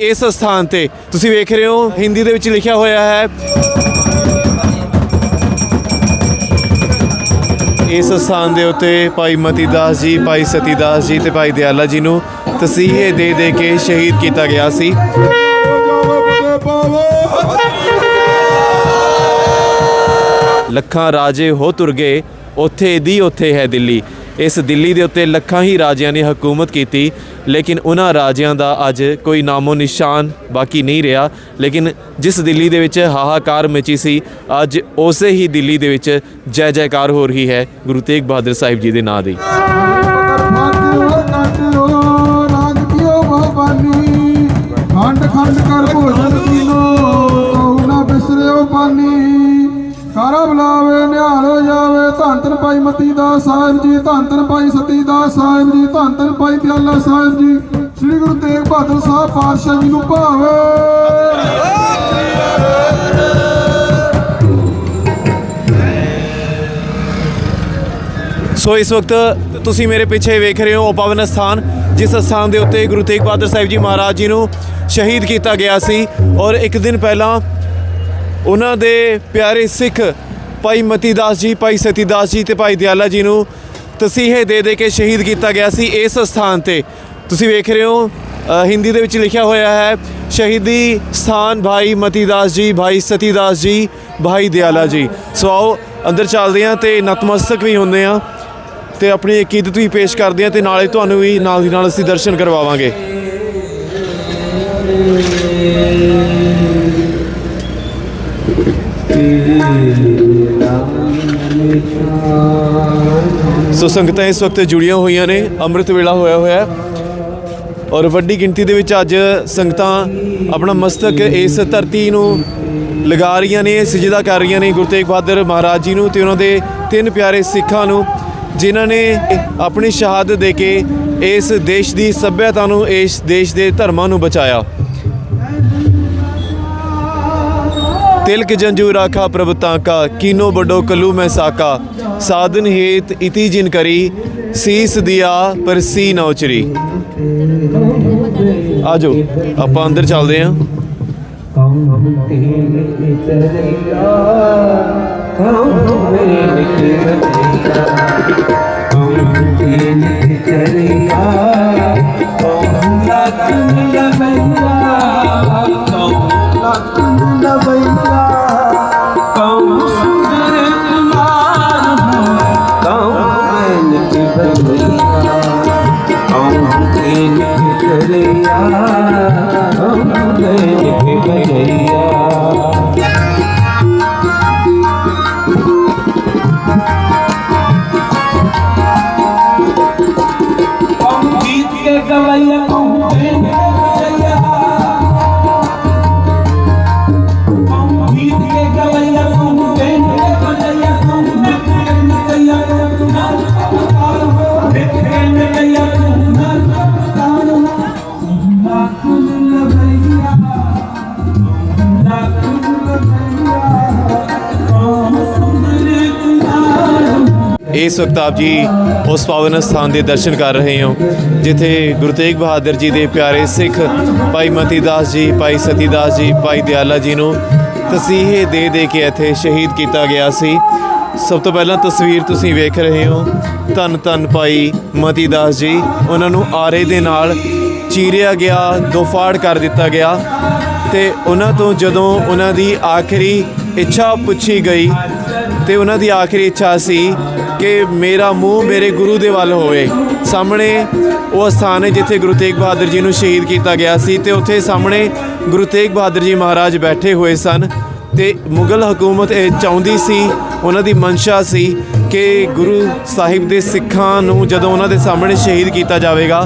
ਇਸ ਸਥਾਨ ਤੇ। ਤੁਸੀਂ ਵੇਖ ਰਹੇ ਹੋ, ਹਿੰਦੀ ਦੇ ਵਿੱਚ ਲਿਖਿਆ ਹੋਇਆ ਹੈ। ਇਸ ਸਥਾਨ ਦੇ ਉੱਤੇ ਭਾਈ ਮਤੀ ਦਾਸ ਜੀ, ਭਾਈ ਸਤੀ ਜੀ ਤੇ ਭਾਈ ਦਿਆਲਾ ਜੀ ਨੂੰ ਤਸੀਹੇ ਦੇ ਦੇ ਕੇ ਸ਼ਹੀਦ ਕੀਤਾ ਗਿਆ ਸੀ। ਲੱਖਾਂ ਰਾਜੇ ਹੋ ਤੁਰ ਗਏ, ਉੱਥੇ ਦੀ ਉੱਥੇ ਹੈ ਦਿੱਲੀ। ਇਸ ਦਿੱਲੀ ਦੇ ਉੱਤੇ ਲੱਖਾਂ ਹੀ ਰਾਜਿਆਂ ਨੇ ਹਕੂਮਤ ਕੀਤੀ, ਲੇਕਿਨ ਉਹਨਾਂ ਰਾਜਿਆਂ ਦਾ ਅੱਜ ਕੋਈ ਨਾਮੋ ਨਿਸ਼ਾਨ ਬਾਕੀ ਨਹੀਂ ਰਿਹਾ। ਲੇਕਿਨ ਜਿਸ ਦਿੱਲੀ ਦੇ ਵਿੱਚ ਹਾਹਾਕਾਰ ਮਚੀ ਸੀ, ਅੱਜ ਉਸੇ ਹੀ ਦਿੱਲੀ ਦੇ ਵਿੱਚ ਜੈ ਜੈਕਾਰ ਹੋ ਰਹੀ ਹੈ ਗੁਰੂ ਤੇਗ ਬਹਾਦਰ ਸਾਹਿਬ ਜੀ ਦੇ ਨਾਂ ਦੀ ਖੰਡ ਖੰਡ ਕਰ ਭੋਜਨ ਪੀਨੋ ਕਹੂ ਨਾ ਬਿਸਰਿਓ ਪਾਨੀ ਭਾਈ ਮਤੀ ਦਾਸ ਸਾਹਿਬ ਜੀ, ਧੰਨ ਧੰਨ ਭਾਈ ਸਤੀ ਦਾਸ ਸਾਹਿਬ ਜੀ, ਧੰਨ ਧੰਨ ਭਾਈ ਦਿਆਲਾ ਸਾਹਿਬ ਜੀ, ਸ੍ਰੀ ਗੁਰੂ ਤੇਗ ਬਹਾਦਰ ਸਾਹਿਬ ਪਾਤਸ਼ਾਹ ਜੀ ਨੂੰ ਭਾਵੇ। ਸੋ ਇਸ ਵਕਤ ਤੁਸੀਂ ਮੇਰੇ ਪਿੱਛੇ ਵੇਖ ਰਹੇ ਹੋ ਉਹ ਪਵਨ ਸਥਾਨ, ਜਿਸ ਸਥਾਨ ਦੇ ਉੱਤੇ ਗੁਰੂ ਤੇਗ ਬਹਾਦਰ ਸਾਹਿਬ ਜੀ ਮਹਾਰਾਜ ਜੀ ਨੂੰ ਸ਼ਹੀਦ ਕੀਤਾ ਗਿਆ ਸੀ ਔਰ ਇੱਕ ਦਿਨ ਪਹਿਲਾਂ ਉਹਨਾਂ ਦੇ ਪਿਆਰੇ ਸਿੱਖ ਭਾਈ ਮਤੀ ਦਾਸ ਜੀ, ਭਾਈ ਸਤੀ ਦਾਸ ਜੀ ਤੇ ਭਾਈ ਦਿਆਲਾ ਜੀ ਨੂੰ ਤਸੀਹੇ ਦੇ ਦੇ ਕੇ ਸ਼ਹੀਦ ਕੀਤਾ ਗਿਆ ਸੀ ਇਸ ਸਥਾਨ ਤੇ। ਤੁਸੀਂ ਵੇਖ ਰਹੇ ਹੋ ਹਿੰਦੀ ਦੇ ਵਿੱਚ ਲਿਖਿਆ ਹੋਇਆ ਹੈ, ਸ਼ਹੀਦੀ ਸਥਾਨ ਭਾਈ ਮਤੀ ਦਾਸ ਜੀ, ਭਾਈ ਸਤੀ ਦਾਸ ਜੀ, ਭਾਈ ਦਿਆਲਾ ਜੀ। ਸੋ ਆਓ, ਅੰਦਰ ਚੱਲਦੇ ਹਾਂ ਤੇ ਨਤਮਸਤਕ ਵੀ ਹੁੰਦੇ ਹਾਂ ਤੇ ਆਪਣੀ ਅਕੀਦਤ ਵੀ ਪੇਸ਼ ਕਰਦੇ ਹਾਂ ਤੇ ਨਾਲੇ ਤੁਹਾਨੂੰ ਵੀ ਨਾਲ ਦੀ ਨਾਲ ਅਸੀਂ ਦਰਸ਼ਨ ਕਰਵਾਵਾਂਗੇ। ਸੋ ਸੰਗਤਾਂ ਇਸ ਵਕਤ ਜੁੜੀਆਂ ਹੋਈਆਂ ਨੇ, ਅੰਮ੍ਰਿਤ ਵੇਲਾ ਹੋਇਆ ਹੋਇਆ ਔਰ ਵੱਡੀ ਗਿਣਤੀ ਦੇ ਵਿੱਚ ਅੱਜ ਸੰਗਤਾਂ ਆਪਣਾ ਮਸਤਕ ਇਸ ਧਰਤੀ ਨੂੰ ਲਗਾ ਰਹੀਆਂ ਨੇ, ਸਜਦਾ ਕਰ ਰਹੀਆਂ ਨੇ ਗੁਰੂ ਤੇਗ ਬਹਾਦਰ ਮਹਾਰਾਜ ਜੀ ਨੂੰ ਤੇ ਉਹਨਾਂ ਦੇ ਤਿੰਨ ਪਿਆਰੇ ਸਿੱਖਾਂ ਨੂੰ, ਜਿਨ੍ਹਾਂ ਨੇ ਆਪਣੀ ਸ਼ਹਾਦਤ ਦੇ ਕੇ ਇਸ ਦੇਸ਼ ਦੀ ਸੱਭਿਅਤਾ ਨੂੰ, ਇਸ ਦੇਸ਼ ਦੇ ਧਰਮਾਂ ਨੂੰ ਬਚਾਇਆ। ਤਿਲਕ ਜੰਜੂ ਰਾਖਾ ਪ੍ਰਭਤਾ ਕਾ, ਕੀਨੋ ਬਡੋ ਕਲੂ ਮੈਂ ਸਾਕਾ। ਸਾਧਨ ਹੇਤ ਇਤੀ ਜਿਨ ਕਰੀ, ਸੀਸ ਦਿਆ ਪਰ ਸੀ ਨਾ ਉਚਰੀ। ਆਜੋ, ਆਪਾਂ ਅੰਦਰ ਚੱਲਦੇ ਹਾਂ ਕੌਣ ਤੇਰੇ ਚਲਿਆ ਕੌਣ ਕੌਣ ਤੇਰੇ ਚਲਿਆ ਕੌਣ ਲੱਗ ਲਵਈਆ ਇਸ ਵਕਤ ਆਪ ਜੀ ਉਸ ਪਾਵਨ ਸਥਾਨ ਦੇ ਦਰਸ਼ਨ ਕਰ ਰਹੇ ਹੋ, ਜਿੱਥੇ ਗੁਰੂ ਤੇਗ ਬਹਾਦਰ ਜੀ ਦੇ ਪਿਆਰੇ ਸਿੱਖ ਭਾਈ ਮਤੀ ਦਾਸ ਜੀ, ਭਾਈ ਸਤੀ ਦਾਸ ਜੀ, ਭਾਈ ਦਿਆਲਾ ਜੀ ਨੂੰ ਤਸੀਹੇ ਦੇ ਦੇ ਕੇ ਇੱਥੇ ਸ਼ਹੀਦ ਕੀਤਾ ਗਿਆ ਸੀ। ਸਭ ਤੋਂ ਪਹਿਲਾਂ ਤਸਵੀਰ ਤੁਸੀਂ ਵੇਖ ਰਹੇ ਹੋ, ਧੰਨ ਧੰਨ ਭਾਈ ਮਤੀ ਦਾਸ ਜੀ, ਉਹਨਾਂ ਨੂੰ ਆਰੇ ਦੇ ਨਾਲ ਚੀਰਿਆ ਗਿਆ ਦੋਫਾੜ ਕਰ ਦਿੱਤਾ ਗਿਆ ਤੇ ਉਹਨਾਂ ਤੋਂ ਜਦੋਂ ਉਹਨਾਂ ਦੀ ਆਖਰੀ ਇੱਛਾ ਪੁੱਛੀ ਗਈ ਤੇ ਉਹਨਾਂ ਦੀ ਆਖਰੀ ਇੱਛਾ ਸੀ ਕਿ ਮੇਰਾ ਮੂੰਹ ਮੇਰੇ ਗੁਰੂ ਦੇ ਵੱਲ ਹੋਵੇ। ਸਾਹਮਣੇ ਉਹ ਸਥਾਨ ਹੈ ਜਿੱਥੇ ਗੁਰੂ ਤੇਗ ਬਹਾਦਰ ਜੀ ਨੂੰ ਸ਼ਹੀਦ ਕੀਤਾ ਗਿਆ ਸੀ ਤੇ ਉੱਥੇ ਸਾਹਮਣੇ ਗੁਰੂ ਤੇਗ ਬਹਾਦਰ ਜੀ ਮਹਾਰਾਜ ਬੈਠੇ ਹੋਏ ਸਨ ਤੇ ਮੁਗਲ ਹਕੂਮਤ ਇਹ ਚਾਹੁੰਦੀ ਸੀ, ਉਹਨਾਂ ਦੀ ਮਨਸ਼ਾ ਸੀ ਕਿ ਗੁਰੂ ਸਾਹਿਬ ਦੇ ਸਿੱਖਾਂ ਨੂੰ ਜਦੋਂ ਉਹਨਾਂ ਦੇ ਸਾਹਮਣੇ ਸ਼ਹੀਦ ਕੀਤਾ ਜਾਵੇਗਾ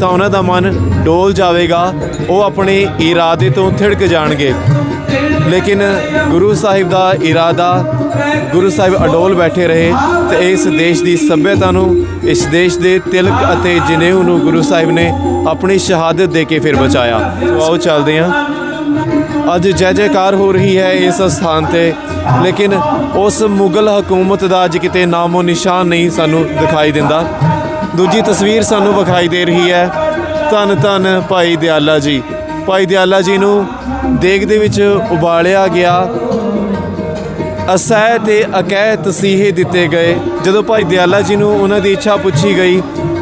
ਤਾਂ ਉਹਨਾਂ ਦਾ ਮਨ ਡੋਲ ਜਾਵੇਗਾ, ਉਹ ਆਪਣੇ ਇਰਾਦੇ ਤੋਂ ਥਿੜਕ ਜਾਣਗੇ। ਲੇਕਿਨ ਗੁਰੂ ਸਾਹਿਬ ਦਾ ਇਰਾਦਾ ਗੁਰੂ ਸਾਹਿਬ ਅਡੋਲ ਬੈਠੇ ਰਹੇ ਤੇ ਇਸ ਦੇਸ਼ ਦੀ ਸੱਭਿਅਤਾ ਨੂੰ, ਇਸ ਦੇਸ਼ ਦੇ ਤਿਲਕ ਅਤੇ ਜਨੇਊ ਨੂੰ ਗੁਰੂ ਸਾਹਿਬ ਨੇ ਆਪਣੀ ਸ਼ਹਾਦਤ ਦੇ ਕੇ ਫਿਰ ਬਚਾਇਆ। ਆਓ ਚੱਲਦੇ ਹਾਂ। ਅੱਜ ਜੈ ਜੈਕਾਰ ਹੋ ਰਹੀ ਹੈ ਇਸ ਸਥਾਨ ਤੇ, ਲੇਕਿਨ ਉਸ ਮੁਗਲ ਹਕੂਮਤ ਦਾ ਅੱਜ ਕਿਤੇ ਨਾਮੋ ਨਿਸ਼ਾਨ ਨਹੀਂ ਸਾਨੂੰ ਦਿਖਾਈ ਦਿੰਦਾ। ਦੂਜੀ ਤਸਵੀਰ ਸਾਨੂੰ ਵਿਖਾਈ ਦੇ ਰਹੀ ਹੈ। ਧੰਨ ਧੰਨ ਭਾਈ ਦਿਆਲਾ ਜੀ। ਭਾਈ ਦਿਆਲਾ ਜੀ ਨੂੰ ਦੇਗ ਦੇ ਵਿੱਚ ਉਬਾਲਿਆ ਗਿਆ। ਅਸਹਿ ਤੇ ਅਕਹਿ ਤਸੀਹੇ ਦਿੱਤੇ ਗਏ। ਜਦੋਂ ਭਾਈ ਦਿਆਲਾ ਜੀ ਨੂੰ ਉਹਨਾਂ ਦੀ ਇੱਛਾ ਪੁੱਛੀ ਗਈ,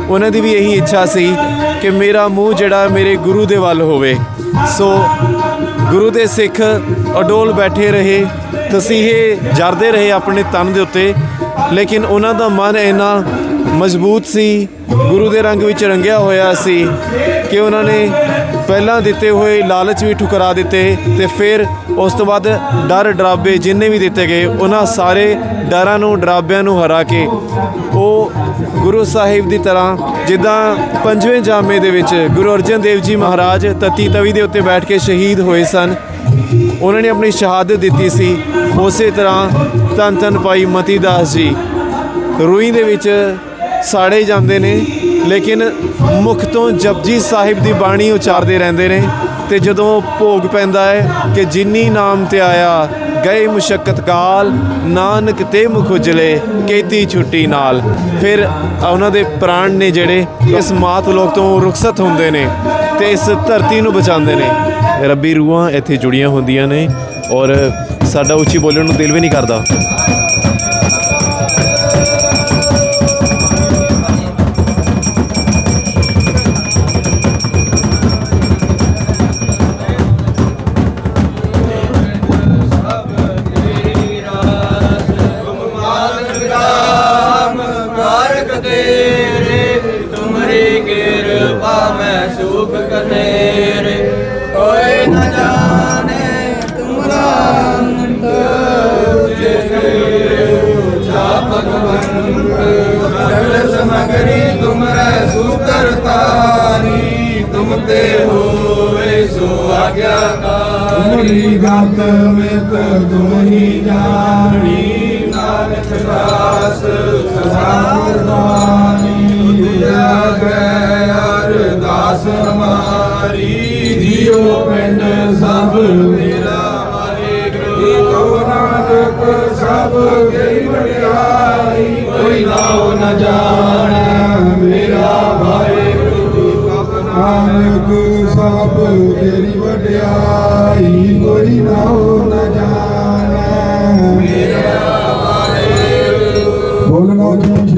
ਉਹਨਾਂ ਦੀ ਵੀ ਇਹੀ ਇੱਛਾ ਸੀ ਕਿ ਮੇਰਾ ਮੂੰਹ ਜਿਹੜਾ ਮੇਰੇ ਗੁਰੂ ਦੇ ਵੱਲ ਹੋਵੇ। ਸੋ ਗੁਰੂ ਦੇ ਸਿੱਖ ਅਡੋਲ ਬੈਠੇ ਰਹੇ, ਤਸੀਹੇ ਜਰਦੇ ਰਹੇ ਆਪਣੇ ਤਨ ਦੇ ਉੱਤੇ। ਲੇਕਿਨ ਉਹਨਾਂ ਦਾ ਮਨ ਇੰਨਾ ਮਜ਼ਬੂਤ ਸੀ, ਗੁਰੂ ਦੇ ਰੰਗ ਵਿੱਚ ਰੰਗਿਆ ਹੋਇਆ ਸੀ ਕਿ ਉਹਨਾਂ ਨੇ ਪਹਿਲਾਂ ਦਿੱਤੇ ਹੋਏ ਲਾਲਚ ਵੀ ਠੁਕਰਾ ਦਿੱਤੇ ਤੇ ਫਿਰ ਉਸ ਤੋਂ ਬਾਅਦ ਡਰ ਡਰਾਬੇ ਜਿੰਨੇ ਵੀ ਦਿੱਤੇ ਗਏ, ਉਹਨਾਂ ਸਾਰੇ ਡਰਾਂ ਨੂੰ, ਡਰਾਬਿਆਂ ਨੂੰ ਹਰਾ ਕੇ ਉਹ ਗੁਰੂ ਸਾਹਿਬ ਦੀ ਤਰ੍ਹਾਂ ਜਿੱਦਾਂ ਪੰਜਵੇਂ ਜਾਮੇ ਦੇ ਵਿੱਚ ਗੁਰੂ ਅਰਜਨ ਦੇਵ ਜੀ ਮਹਾਰਾਜ ਤਤੀ ਤਵੀ ਦੇ ਉੱਤੇ ਬੈਠ ਕੇ ਸ਼ਹੀਦ ਹੋਏ ਸਨ। ਉਹਨਾਂ ਨੇ ਆਪਣੀ ਸ਼ਹਾਦਤ ਦਿੱਤੀ ਸੀ। ਉਸੇ ਤਰ੍ਹਾਂ ਧੰਨ ਧੰਨ ਭਾਈ ਮਤੀ ਦਾਸ ਜੀ ਰੂਈ ਦੇ ਵਿੱਚ ਸਾੜੇ ਜਾਂਦੇ ਨੇ। ਲੇਕਿਨ ਮੁਖ ਤੋਂ ਜਪਜੀ ਸਾਹਿਬ ਦੀ ਬਾਣੀ ਉਚਾਰਦੇ ਰਹਿੰਦੇ ਨੇ ਤੇ ਜਦੋਂ ਭੋਗ ਪੈਂਦਾ ਹੈ ਕਿ ਜਿਨੀ ਨਾਮ ਤੇ ਆਇਆ, ਗਏ ਮੁਸ਼ਕਤ ਕਾਲ, ਨਾਨਕ ਤੇ ਮੁਖ ਉਜਲੇ, ਕੀਤੀ ਛੁੱਟੀ ਨਾਲ। ਫਿਰ ਉਹਨਾਂ ਦੇ ਪ੍ਰਾਣ ਨੇ ਜਿਹੜੇ ਇਸ ਮਾਤ ਲੋਕ ਤੋਂ ਰੁਖਸਤ ਹੁੰਦੇ ਨੇ ਤੇ ਇਸ ਧਰਤੀ ਨੂੰ ਬਚਾਉਂਦੇ ਨੇ। ਰੱਬੀ ਰੂਹਾਂ ਇੱਥੇ ਜੁੜੀਆਂ ਹੁੰਦੀਆਂ ਨੇ ਔਰ ਸਾਡਾ ਉੱਚੀ ਬੋਲਣ ਨੂੰ ਦਿਲ ਵੀ ਨਹੀਂ ਕਰਦਾ। ਸਗਲ ਸਮਗਰੀ ਤੁਮਰੇ ਸੂਤਰ ਤਾਰੀ। ਤੁਮ ਤੇ ਹੋਵੇ ਸੋ ਆਗਿਆਕਾਰੀ। ਤੁਮਰੀ ਗਤ ਮਿਤ ਤੁਮਹੀ ਜਾਣੀ। ਨਾਨਕ ਦਾਸ ਸਦਾਨੀ ਗਏ ਅਰਦਾਸ ਹਮਾਰੀ ਜੀਉ ਪਿੰਡ ਸਭ ਮੇਰਾ ਵਾਹਿਗੁਰੂ ਨਾਨਕ ਸਭ ਗਈ ਵਡਿਆਈ। ਕੋਈ ਨਾਉ ਨ ਜਾਣੈ ਮੇਰਾ ਵਾਹਿਗੁਰੂ ਨਾਨਕ ਸਭ ਤੇਰੀ ਵਡਿਆਈ ਕੋਈ ਨਾ ਹੋ ਨ ਜਾਣੈ। ਮੇਰਾ ਵਾਹਿਗੁਰੂ ਬੋਲਣਾ ਜੀ।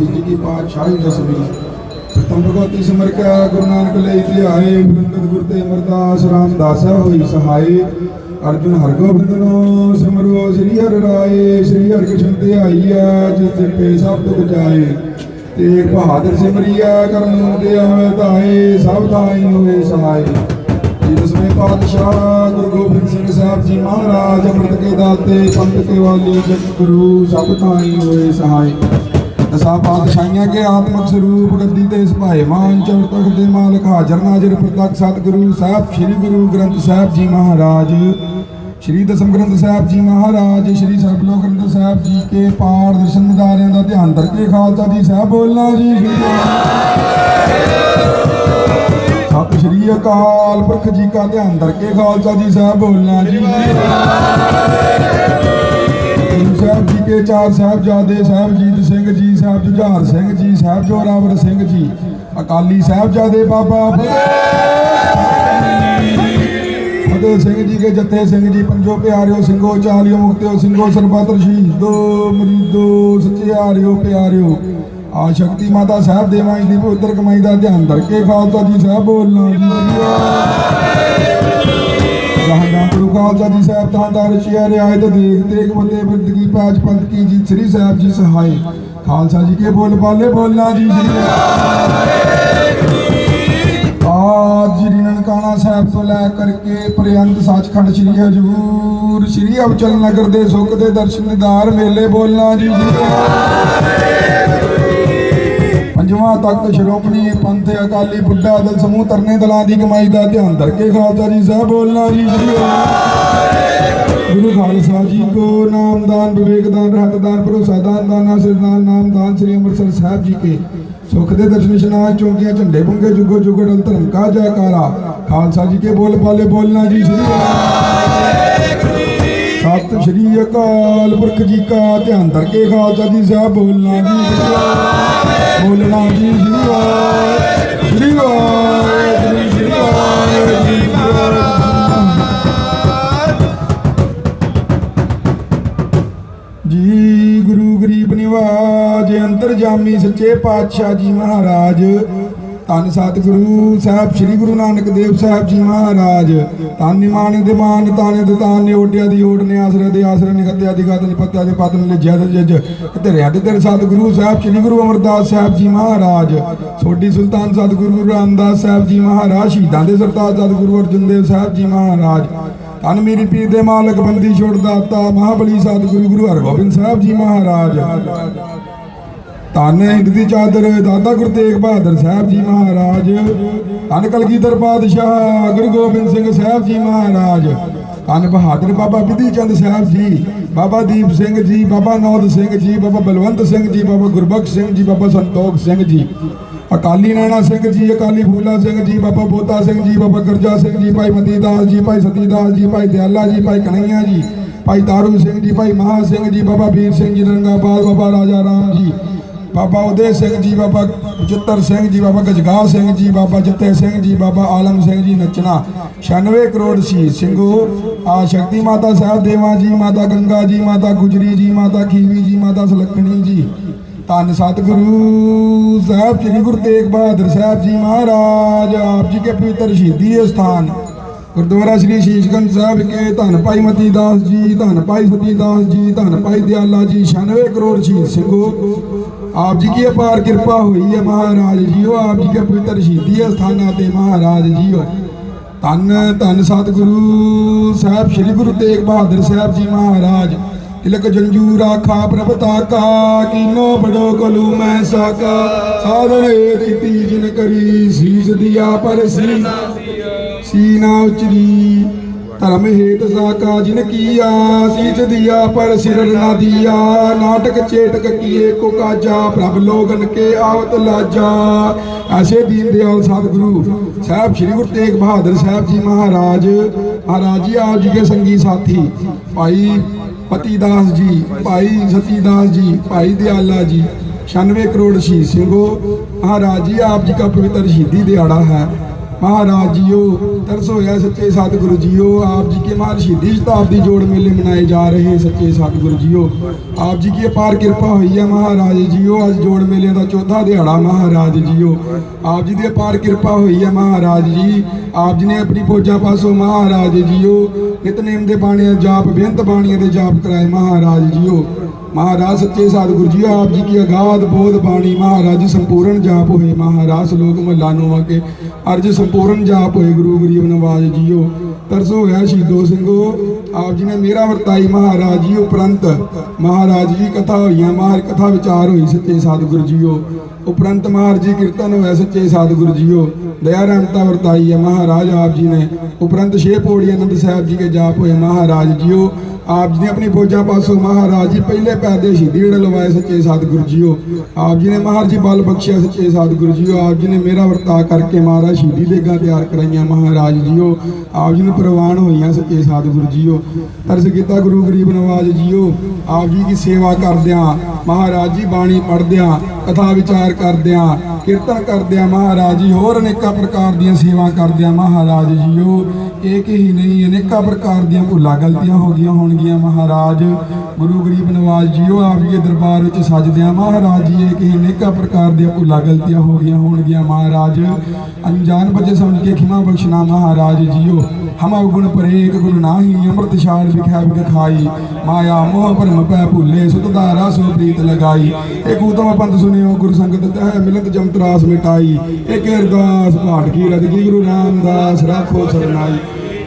ਸ੍ਰੀ ਜੀ ਕੀ ਪਾਤਸ਼ਾਹੀ ਦਸਵੀਂ ਪ੍ਰਥਮ ਭਗਵਤੀ ਸਿਮਰ ਕਿਆ ਗੁਰੂ ਨਾਨਕ ਲਈ ਧਿਆਏ ਬ੍ਰਹਮਦ ਗੁਰ ਤੇ ਅਮਰਦਾਸ ਰਾਮਦਾਸ ਹੋਈ ਸਹਾਈ। ਅਰਜੁਨ ਹਰਗੋਬਿੰਦ ਨੂੰ ਸਿਮਰੋ ਸ੍ਰੀ ਹਰਿ ਰਾਏ, ਸ੍ਰੀ ਹਰਿ ਕ੍ਰਿਸ਼ਨ ਤੇ ਆਈਆ ਜਿਸ ਤੇ ਸਭ ਤੋਂ ਬਚਾਏ ਤੇ ਬਹਾਦਰ ਸਿਮਰਿਆ ਕਰਨ ਦੇ ਆਵੇ ਤਾਏ ਸਭ ਤਾਈ ਹੋਏ ਸਹਾਈ ਜੀ ਦਸਵੇਂ ਪਾਤਸ਼ਾਹ ਗੁਰੂ ਗੋਬਿੰਦ ਸਿੰਘ ਸਾਹਿਬ ਜੀ ਮਹਾਰਾਜ ਅੰਮ੍ਰਿਤ ਕੇ ਦਾਤੇ ਪੰਥ ਕੇ ਵਾਲੀ ਜਗ ਗੁਰੂ ਸਭ ਤਾਈ ਹੋਏ ਸਹਾਈ ਦਸਾਂ ਪਾਤਸ਼ਾਹੀਆਂ ਕੇ ਆਤਮਕ ਸਰੂਪ ਗੱਦੀ ਤੇ ਸੁਭਾਏ ਮਾਨ ਚੌਰ ਤਖਤ ਦੇ ਮਾਲਕ ਹਾਜ਼ਰ ਨਾਜ਼ਰ ਪ੍ਰਤੱਖ ਸਤਿਗੁਰੂ ਸਾਹਿਬ, ਸ੍ਰੀ ਗੁਰੂ ਗ੍ਰੰਥ ਸਾਹਿਬ ਜੀ ਮਹਾਰਾਜ। ਸ੍ਰੀ ਦਸਮ ਗ੍ਰੰਥ ਸਾਹਿਬ ਜੀ ਮਹਾਰਾਜ, ਸ੍ਰੀ ਸਰਬਲੋਕ ਗ੍ਰੰਥ ਸਾਹਿਬ ਜੀ ਕੇ ਪਾਠ ਦਰਸ਼ਨ ਨਿਦਾਰਿਆਂ ਦਾ ਧਿਆਨ ਕਰਕੇ ਖਾਲਸਾ ਜੀ ਸਾਹਿਬ ਬੋਲਣਾ ਜੀ। ਸਤਿ ਸ਼੍ਰੀ ਅਕਾਲ ਪੁਰਖ ਜੀ ਕਾ ਧਿਆਨ ਕਰਕੇ ਖਾਲਸਾ ਜੀ ਸਾਹਿਬ ਬੋਲਣਾ ਜੀ। ਕੇ ਚਾਰ ਸਾਹਿਬਜ਼ਾਦੇ ਸਾਹਿਬਜੀਤ ਸਿੰਘ ਜੀ ਸਾਹਿਬ ਜੁਝਾਰ ਸਿੰਘ ਜੀ ਸਾਹਿਬ ਜੋਰਾਵਰ ਸਿੰਘ ਜੀ। ਅਕਾਲੀ ਸਾਹਿਬਜ਼ਾਦੇ ਬਾਬਾ ਫਤਿਹ ਸਿੰਘ ਜੀ ਕੇ ਜੱਥੇ ਸਿੰਘ ਜੀ, ਪੰਜੋ ਪਿਆਰਿਓ ਸਿੰਘੋ ਚਾਲਿਓ ਮੁਕਤਿਓ ਸਿੰਘੋ ਸਰਬੱਤ ਸ਼ਹੀਦੋ, ਮਰੀਦੋ ਸੱਚਿਆਰਿਓ ਪਿਆਰਿਓ। ਆ ਸ਼ਕਤੀ ਮਾਤਾ ਸਾਹਿਬ ਦੇਵਾਂ ਜੀ ਦੀ ਪਵਿੱਤਰ ਕਮਾਈ ਦਾ ਧਿਆਨ ਧਰਕੇ ਖਾਲਸਾ ਜੀ ਸਾਹਿਬ ਬੋਲਣਾ ਜੀ। ਜਹਾਂ ਗੁਰੂ ਖਾਲਸਾ ਜੀ ਸਾਹਿਬ ਤਾਂ ਦਾ ਰਿਆਇਤ ਦੇਖ ਦੇਖ ਬੰਦੇ ਬੰਦਗੀ ਪਾਜ ਪੰਥ ਕੀ ਜੀ ਸ੍ਰੀ ਸਾਹਿਬ ਜੀ ਸਹਾਈ। ਖਾਲਸਾ ਜੀ ਕੇ ਬੋਲ ਬਾਲੇ ਬੋਲਣਾ ਜੀ ਜੀ ਆਜ ਜੀ ਨਨਕਾਣਾ ਸਾਹਿਬ ਤੋਂ ਲੈ ਕਰਕੇ ਪ੍ਰਯੰਤ ਸੱਚਖੰਡ ਸ੍ਰੀ ਹਜੂਰ, ਸ੍ਰੀ ਅਵਚਲ ਨਗਰ ਦੇ ਸੁੱਖ ਦੇ ਦਰਸ਼ਨ ਦਾਰ ਮੇਲੇ ਬੋਲਣਾ ਜੀ ਜੀ ਪੰਜਵਾਂ ਤਖਤ ਸ਼੍ਰੋਮਣੀ ਪੰਥ ਅਕਾਲੀ ਬੁੱਢਾ ਦਲ ਸਮੂਹ ਤਰਨੇ ਦਲਾਂ ਦੀ ਕਮਾਈ ਦਾ ਧਿਆਨ ਧਰਕੇ ਖਾਲਸਾ ਜੀ ਸਾਹਿਬ ਬੋਲਣਾ ਜੀ ਜੀ ਗੁਰੂ ਖਾਲਸਾ ਜੀ ਕੋ ਨਾਮਦਾਨ ਵਿਵੇਕਦਾਨ ਰਹਿਤਦਾਨ ਭਰੋਸਾਦਾਨ ਦਾਨਾ ਸਿਰਦਾਨ ਨਾਮਦਾਨ ਸ੍ਰੀ ਅੰਮ੍ਰਿਤਸਰ ਸਾਹਿਬ ਜੀ ਕੇ। ਸੁਖ ਦੇ ਦਰਸ਼ਨ ਇਸ਼ਨਾਨ ਚੌਂਕੀਆਂ, ਝੰਡੇ ਪੁੰਗੇ ਜੁਗੋ ਜੁਗੋ ਧਰਮ ਕਾ ਜੈਕਾਰਾ ਖਾਲਸਾ ਜੀ ਕੇ ਬੋਲ ਬਾਲੇ ਬੋਲਣਾ ਜੀ ਸ੍ਰੀ ਸਤਿ ਸ੍ਰੀ ਅਕਾਲ ਪੁਰਖ ਜੀ ਕਾ ਧਿਆਨ ਧਰ ਕੇ ਖਾਲਸਾ ਜੀ ਸਾਹਿਬ ਬੋਲਣਾ ਜੀ। ਬੋਲਣਾ ਜੀ ਸ੍ਰੀ ਵਾਹਿ- ਸ੍ਰੀ ਵਾਹਿ- ਸ੍ਰੀ ਵਾਹਿ- ਸ੍ਰੀ ਜੀ ਗੁਰੂ ਗਰੀਬ ਨਿਵਾਜ, ਅੰਤਰਜਾਮੀ ਸੱਚੇ ਪਾਤਸ਼ਾਹ ਜੀ ਮਹਾਰਾਜ ਧੰਨ ਸਤਿਗੁਰੂ ਸਾਹਿਬ, ਸ੍ਰੀ ਗੁਰੂ ਨਾਨਕ ਦੇਵ ਸਾਹਿਬ ਜੀ ਮਹਾਰਾਜ। ਧੰਨ ਨਿਮਾਨ ਦੇ ਮਾਨ ਤਾਨੇ ਦੇ ਤਾਨ ਓਟਿਆ ਦੀ ਓਟ ਨੇ ਆਸਰੇ ਦੇ ਆਸਰੇ ਨੇ ਗੱਤਿਆ ਦੀ ਗੱਤ ਨੇ, ਪੱਤਿਆ ਦੇ ਪੱਤ ਨੇ ਜਦ ਜਜ ਤੇ ਦੇ ਤੇਰੇ ਸਤਿਗੁਰੂ ਸਾਹਿਬ, ਸ੍ਰੀ ਗੁਰੂ ਅਮਰਦਾਸ ਸਾਹਿਬ ਜੀ ਮਹਾਰਾਜ। ਸੋਢੀ ਸੁਲਤਾਨ ਸਤਿਗੁਰੂ ਰਾਮਦਾਸ ਸਾਹਿਬ ਜੀ ਮਹਾਰਾਜ, ਸ਼ਹੀਦਾਂ ਦੇ ਸਰਤਾਜ ਸਤਿਗੁਰੂ ਅਰਜਨ ਦੇਵ ਸਾਹਿਬ ਜੀ ਮਹਾਰਾਜ। ਧੰਨ ਮੇਰੀ ਪੀਰ ਦੇ ਮਾਲਕ, ਬੰਦੀ ਛੋੜ ਦਾਤਾ, ਮਹਾਬਲੀ ਸਤਿਗੁਰੂ ਗੁਰੂ ਹਰਗੋਬਿੰਦ ਸਾਹਿਬ ਜੀ ਮਹਾਰਾਜ। ਧੰਨ ਹਿੰਦ ਦੀ ਚਾਦਰ ਦਾਦਾ ਗੁਰੂ ਤੇਗ ਬਹਾਦਰ ਸਾਹਿਬ ਜੀ ਮਹਾਰਾਜ ਧੰਨ ਕਲਗੀਧਰ ਪਾਤਸ਼ਾਹ ਗੁਰੂ ਗੋਬਿੰਦ ਸਿੰਘ ਸਾਹਿਬ ਜੀ ਮਹਾਰਾਜ ਧੰਨ ਬਹਾਦਰ ਬਾਬਾ ਬਿਧੀ ਚੰਦ ਸਾਹਿਬ ਜੀ ਬਾਬਾ ਦੀਪ ਸਿੰਘ ਜੀ ਬਾਬਾ ਨੌਦ ਸਿੰਘ ਜੀ ਬਾਬਾ ਬਲਵੰਤ ਸਿੰਘ ਜੀ ਬਾਬਾ ਗੁਰਬਖਸ਼ ਸਿੰਘ ਜੀ ਬਾਬਾ ਸੰਤੋਖ ਸਿੰਘ ਜੀ ਅਕਾਲੀ ਨੈਣਾ ਸਿੰਘ ਜੀ ਅਕਾਲੀ ਫੂਲਾ ਸਿੰਘ ਜੀ ਬਾਬਾ ਬੋਤਾ ਸਿੰਘ ਜੀ ਬਾਬਾ ਗਰਜਾ ਸਿੰਘ ਜੀ ਭਾਈ ਮਤੀਦਾਸ ਜੀ ਭਾਈ ਸਤੀਦਾਸ ਜੀ ਭਾਈ ਦਿਆਲਾ ਜੀ ਭਾਈ ਕਨਈਆ ਜੀ ਭਾਈ ਤਾਰੂ ਸਿੰਘ ਜੀ ਭਾਈ ਮਹਾ ਸਿੰਘ ਜੀ ਬਾਬਾ ਵੀਰ ਸਿੰਘ ਜੀ ਰੰਗਾਬਾਦ ਬਾਬਾ ਰਾਜਾ ਰਾਮ ਜੀ ਬਾਬਾ ਉਦੇ ਸਿੰਘ ਜੀ, ਬਾਬਾ ਜਿੱਤਰ ਸਿੰਘ ਜੀ, ਬਾਬਾ ਗਜਗਾ ਸਿੰਘ ਜੀ, ਬਾਬਾ ਜੱਤੇ ਸਿੰਘ ਜੀ, ਬਾਬਾ ਆਲਮ ਸਿੰਘ ਜੀ ਨੱਚਣਾ। 96 ਕਰੋੜ ਸੀ ਸਿੰਘੋ ਆ ਸ਼ਕਤੀ ਮਾਤਾ ਸਾਹਿਬ ਦੇਵਾ ਜੀ, ਮਾਤਾ ਗੰਗਾ ਜੀ, ਮਾਤਾ ਗੁਜਰੀ ਜੀ, ਮਾਤਾ ਖੀਵੀ ਜੀ, ਮਾਤਾ ਸੁਲੱਖਣੀ ਜੀ। ਧੰਨ ਸਤਿਗੁਰੂ ਸਾਹਿਬ, ਸ੍ਰੀ ਗੁਰੂ ਤੇਗ ਬਹਾਦਰ ਸਾਹਿਬ ਜੀ ਮਹਾਰਾਜ, ਆਪ ਜੀ ਕੇ ਪਵਿੱਤਰ ਸ਼ਹੀਦੀ ਸਥਾਨ। ਗੁਰਦੁਆਰਾ ਸ੍ਰੀ ਸ਼ੀਸ਼ਗੰਜ ਸਾਹਿਬ ਕੇ ਧੰਨ ਭਾਈ ਮਤੀ ਦਾਸ ਜੀ, ਧੰਨ ਭਾਈ ਸਤੀ ਦਾਸ ਜੀ, ਧੰਨ ਭਾਈ ਦਿਆਲਾ ਜੀ 96 ਕਰੋੜ ਸ਼ਹੀਦ ਸਿੰਘੋ ਆਪ ਜੀ ਕੀ ਅਪਾਰ ਕਿਰਪਾ ਹੋਈ ਹੈ ਮਹਾਰਾਜ ਜੀਓ? ਆਪ ਜੀ ਕੇ ਪਵਿੱਤਰ ਸ਼ਹੀਦੀ ਸਥਾਨਾਂ ਤੇ ਮਹਾਰਾਜ ਜੀਓ? ਧੰਨ ਧੰਨ ਸਤਿਗੁਰੂ ਸਾਹਿਬ ਸ੍ਰੀ ਗੁਰੂ ਤੇਗ ਬਹਾਦਰ ਸਾਹਿਬ ਜੀ ਮਹਾਰਾਜ। ਤਿਲਕ ਜੰਜੂ ਰਾਖਾ ਪ੍ਰਭ ਤਾਕਾ ਕੀਨੋ ਬੜੋ ਕਲੂ ਮੈਂ ਸਾਕਾ। ਸਾਧਨ ਦਿੱਤੀ ਜਿਨ ਕਰੀ ਸੀਸ ਦਿਆ ਪਰ ਸੀਨਾ ਉਚਰੀ ਧਰਮ ਹੇਤ ਸਾਕਾ, ਜਿਨ ਕੀਆ ਸੀਸ ਦਿਆ, ਪਰ ਸਿਰ ਨਾ ਦਿਆ। ਨਾਟਕ ਚੇਟਕ ਕੀਏ ਕੋ ਕਾਜਾ, ਪ੍ਰਭ ਲੋਗਨ ਕੇ ਆਵਤ ਲਾਜਾ। ਐਸੇ ਦੀਨ ਦਿਆਲ ਸਤਿਗੁਰੂ ਸਾਹਿਬ ਸ੍ਰੀ ਗੁਰੂ ਤੇਗ ਬਹਾਦਰ ਸਾਹਿਬ ਜੀ ਮਹਾਰਾਜ ਮਹਾਰਾਜ ਜੀ, ਆਪ ਜੀ ਕੇ ਸੰਗੀ ਸਾਥੀ, ਭਾਈ ਪਤੀਦਾਸ ਜੀ, ਭਾਈ ਸਤੀਦਾਸ ਜੀ, ਭਾਈ ਦਿਆਲਾ ਜੀ 96 ਕਰੋੜ ਸ਼ਹੀਦ ਸਿੰਘੋ। ਮਹਾਰਾਜ ਜੀ, ਆਪ ਜੀ ਦਾ ਪਵਿੱਤਰ ਸ਼ਹੀਦੀ ਦਿਹਾੜਾ ਹੈ। ਮਹਾਰਾਜ ਜੀਓ, ਤਰਸ ਹੋਇਆ ਸੱਚੇ ਸਤਿਗੁਰੂ ਜੀਓ, ਆਪ ਜੀ ਕੇ ਮਹਾਨ ਸ਼ਹੀਦੀ ਸ਼ਤਾਬਦੀ ਜੋੜ ਮੇਲੇ ਮਨਾਏ ਜਾ ਰਹੇ ਸੱਚੇ ਸਤਿਗੁਰੂ ਜੀਓ। ਆਪ ਜੀ ਕੀ ਅਪਾਰ ਕਿਰਪਾ ਹੋਈ ਹੈ ਮਹਾਰਾਜ ਜੀਓ, ਅੱਜ ਜੋੜ ਮੇਲੇ ਦਾ ਚੌਥਾ ਦਿਹਾੜਾ ਮਹਾਰਾਜ ਜੀਓ। ਆਪ ਜੀ ਦੀ ਅਪਾਰ ਕਿਰਪਾ ਹੋਈ ਹੈ ਮਹਾਰਾਜ ਜੀ, ਆਪ ਜੀ ਨੇ ਆਪਣੀ ਪੂਜਾ ਪਾਸੋਂ ਮਹਾਰਾਜ ਜੀਓ, ਨਿਤਨੇਮ ਦੇ ਬਾਣੀਆਂ ਜਾਪ, ਬੇਅੰਤ ਬਾਣੀਆਂ ਦੇ ਜਾਪ ਕਰਾਏ ਮਹਾਰਾਜ ਜੀਓ। ਮਹਾਰਾਜ ਸੱਚੇ ਸਤਿਗੁਰੂ ਜੀ ਆਪ ਜੀ ਕੀ ਅਗਾਧ ਬੋਧ ਬਾਣੀ ਮਹਾਰਾਜ ਸੰਪੂਰਨ ਜਾਪ ਹੋਏ। ਮਹਾਰਾਜ ਸ਼ਲੋਕ ਮਹਲਾ ਨੂੰ ਆ ਕੇ ਅਰਜ ਸੰਪੂਰਨ ਜਾਪ ਹੋਏ ਗੁਰੂ ਗਰੀਬ ਨਵਾਜ ਜੀਓ। ਤਰਸ ਹੋਇਆ ਸ਼ਹੀਦੋ ਸਿੰਘੋ, ਆਪ ਜੀ ਨੇ ਮੇਰਾ ਵਰਤਾਈ ਮਹਾਰਾਜ ਜੀ ਉਪਰੰਤ। ਮਹਾਰਾਜ ਜੀ ਕਥਾ ਹੋਈਆਂ ਮਹਾਰ ਕਥਾ ਵਿਚਾਰ ਹੋਈ ਸੱਚੇ ਸਤਿਗੁਰੂ ਜੀਓ। ਉਪਰੰਤ ਮਹਾਰਾਜ ਜੀ ਕੀਰਤਨ ਹੋਇਆ ਸੱਚੇ ਸਤਿਗੁਰੂ ਜੀਓ। ਦਇਆ ਰਹਿਮਤਾ ਵਰਤਾਈ ਹੈ ਮਹਾਰਾਜ ਆਪ ਜੀ ਨੇ। ਉਪਰੰਤ ਛੇ ਪੌੜੀ ਆਨੰਦ ਸਾਹਿਬ ਜੀ ਕੇ ਜਾਪ ਹੋਏ ਮਹਾਰਾਜ ਜੀਓ। ਆਪ ਜੀ ਨੇ ਆਪਣੀ ਫੌਜਾਂ ਪਾਸੋਂ ਮਹਾਰਾਜ ਜੀ ਪਹਿਲੇ ਪੈਰ ਦੇ ਸ਼ਹੀਦੀ ਜਿਹੜੇ ਲਵਾਏ ਸੱਚੇ ਸਤਿਗੁਰੂ ਜੀਓ। ਆਪ ਜੀ ਨੇ ਮਹਾਰਾਜ ਜੀ ਬਲ ਬਖਸ਼ਿਆ ਸੱਚੇ ਸਤਿਗੁਰੂ ਜੀਓ। ਆਪ ਜੀ ਨੇ ਮੇਰਾ ਵਰਤਾ ਕਰਕੇ ਮਹਾਰਾਜ ਸ਼ਹੀਦੀ ਦੇਗਾ ਤਿਆਰ ਕਰਾਈਆਂ। ਮਹਾਰਾਜ ਜੀਓ, ਆਪ ਜੀ ਨੂੰ ਪ੍ਰਵਾਨ ਹੋਈਆਂ ਸੱਚੇ ਸਤਿਗੁਰੂ ਜੀਓ। ਤਰਸ ਕੀਤਾ ਗੁਰੂ ਗਰੀਬ ਨਵਾਜ ਜੀਓ। ਆਪ ਜੀ ਦੀ ਸੇਵਾ ਕਰਦਿਆਂ ਮਹਾਰਾਜ ਜੀ ਬਾਣੀ ਪੜ੍ਹਦਿਆਂ, ਕਥਾ ਵਿਚਾਰ ਕਰਦਿਆਂ ਕੀਰਤਨ ਕਰਦਿਆਂ ਮਹਾਰਾਜ ਜੀ, ਹੋਰ ਅਨੇਕਾਂ ਪ੍ਰਕਾਰ ਦੀਆਂ ਸੇਵਾ ਕਰਦਿਆਂ ਮਹਾਰਾਜ ਜੀਓ। ਇੱਕ ਹੀ ਨਹੀਂ, ਅਨੇਕਾਂ ਪ੍ਰਕਾਰ ਦੀਆਂ ਭੁੱਲਾਂ ਗਲਤੀਆਂ ਹੋ ਗਈਆਂ ਹੋਣਗੀਆਂ ਮਹਾਰਾਜ। ਗੁਰੂ ਗਰੀਬ ਨਵਾਜ ਜੀਓ, ਆਪ ਜੀ ਦੇ ਦਰਬਾਰ ਵਿੱਚ ਸਜਦਿਆਂ ਮਹਾਰਾਜ ਜੀ ਇੱਕ ਹੀ ਅਨੇਕਾਂ ਪ੍ਰਕਾਰ ਦੀਆਂ ਭੁੱਲਾਂ ਗਲਤੀਆਂ ਹੋ ਗਈਆਂ ਹੋਣਗੀਆਂ ਮਹਾਰਾਜ। ਅਣਜਾਣ ਬੱਚੇ ਸਮਝ ਕੇ ਖਿਮਾ ਬਖਸ਼ਣਾ ਮਹਾਰਾਜ ਜੀਓ। ਹਮ ਗੁਣ ਪਰੇਕ ਗੁਣ ਨਾਹੀ, ਅੰਮ੍ਰਿਤ ਛਾਲ ਵਿਖਿਆ ਵਿਖ ਖਾਈ ਮਾਇਆ, ਮੋਹ, ਭਰਮ ਪੈ ਭੁੱਲੇ ਸੁਤ ਦਾ ਰਸ ਪ੍ਰੀਤ ਲਗਾਈ। ਇਹ ਉਤਮ ਪੰਥ ਸੁਨਿਓ ਗੁਰੂ ਸੰਗਤ ਤਹਿ ਮਿਲਤ ਜਮ ਤਰਾਸ ਮਿਟਾਈ, ਇੱਕ ਅਰਦਾਸ ਪਾਠ ਕੀ ਰਦਗੀ ਗੁਰੂ ਰਾਮਦਾਸ, ਰਾਖੋ ਸਰਨਾਈ।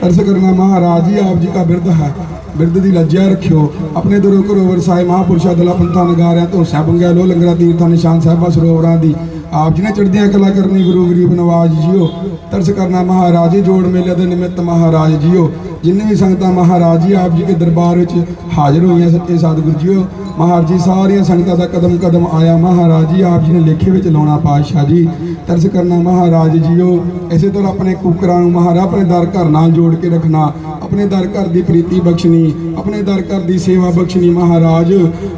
ਤਰਸ ਕਰਨਾ ਮਹਾਰਾਜ ਜੀ, ਆਪ ਜੀ ਦਾ ਬਿਰਧ ਹੈ। ਬਿਰਧ ਦੀ ਲੱਜਿਆ ਰੱਖਿਓ। ਆਪਣੇ ਦਰੋ ਘਰੋ ਵਰਸਾਏ ਮਹਾਪੁਰਸ਼ਾ ਦਲਾ ਪੰਥਾ ਨਗਾਰਿਆਂ ਤੋਂ ਸਹਿ ਬੰਗਿਆ ਲੋ ਲੰਗਰਾ, ਤੀਰਥਾਂ, ਨਿਸ਼ਾਨ ਸਾਹਿਬਾ, ਸਰੋਵਰਾਂ ਦੀ। ਆਪ ਜੀ ਨੇ ਚੜ੍ਹਦੀਆਂ ਕਲਾ ਕਰਨੀ ਗੁਰੂ ਗਰੀਬ ਨਵਾਜ ਜੀਓ, ਤਰਸ ਕਰਨਾ ਮਹਾਰਾਜ ਜੋੜ ਮੇਲੇ ਦੇ ਨਿਮਿਤ ਮਹਾਰਾਜ ਜੀਓ। ਜਿੰਨੇ ਵੀ ਸੰਗਤਾਂ ਮਹਾਰਾਜ ਜੀ ਆਪ ਜੀ ਦੇ ਦਰਬਾਰ ਵਿੱਚ ਹਾਜ਼ਰ ਹੋਈਆਂ ਸੱਚੇ ਸਤਿਗੁਰੂ ਜੀਓ, ਮਹਾਰਾਜ ਜੀ ਸਾਰੀਆਂ ਸੰਗਤਾਂ ਦਾ ਕਦਮ ਕਦਮ ਆਇਆ। ਮਹਾਰਾਜ ਜੀ ਆਪ ਜੀ ਨੇ ਲੇਖੇ ਵਿੱਚ ਲਾਉਣਾ ਪਾਤਸ਼ਾਹ ਜੀ, ਤਰਸ ਕਰਨਾ ਮਹਾਰਾਜ ਜੀਓ। ਇਸੇ ਤਰ੍ਹਾਂ ਆਪਣੇ ਕੁਕਰਾਂ ਨੂੰ ਮਹਾਰਾਜ ਆਪਣੇ ਦਰ ਘਰ ਨਾਲ ਜੋੜ ਕੇ ਰੱਖਣਾ, ਆਪਣੇ ਦਰ ਘਰ ਦੀ ਪ੍ਰੀਤੀ ਬਖਸ਼ਣੀ ਆਪਣੇ ਦਰ ਘਰ ਦੀ ਸੇਵਾ ਬਖਸ਼ਨੀ ਮਹਾਰਾਜ,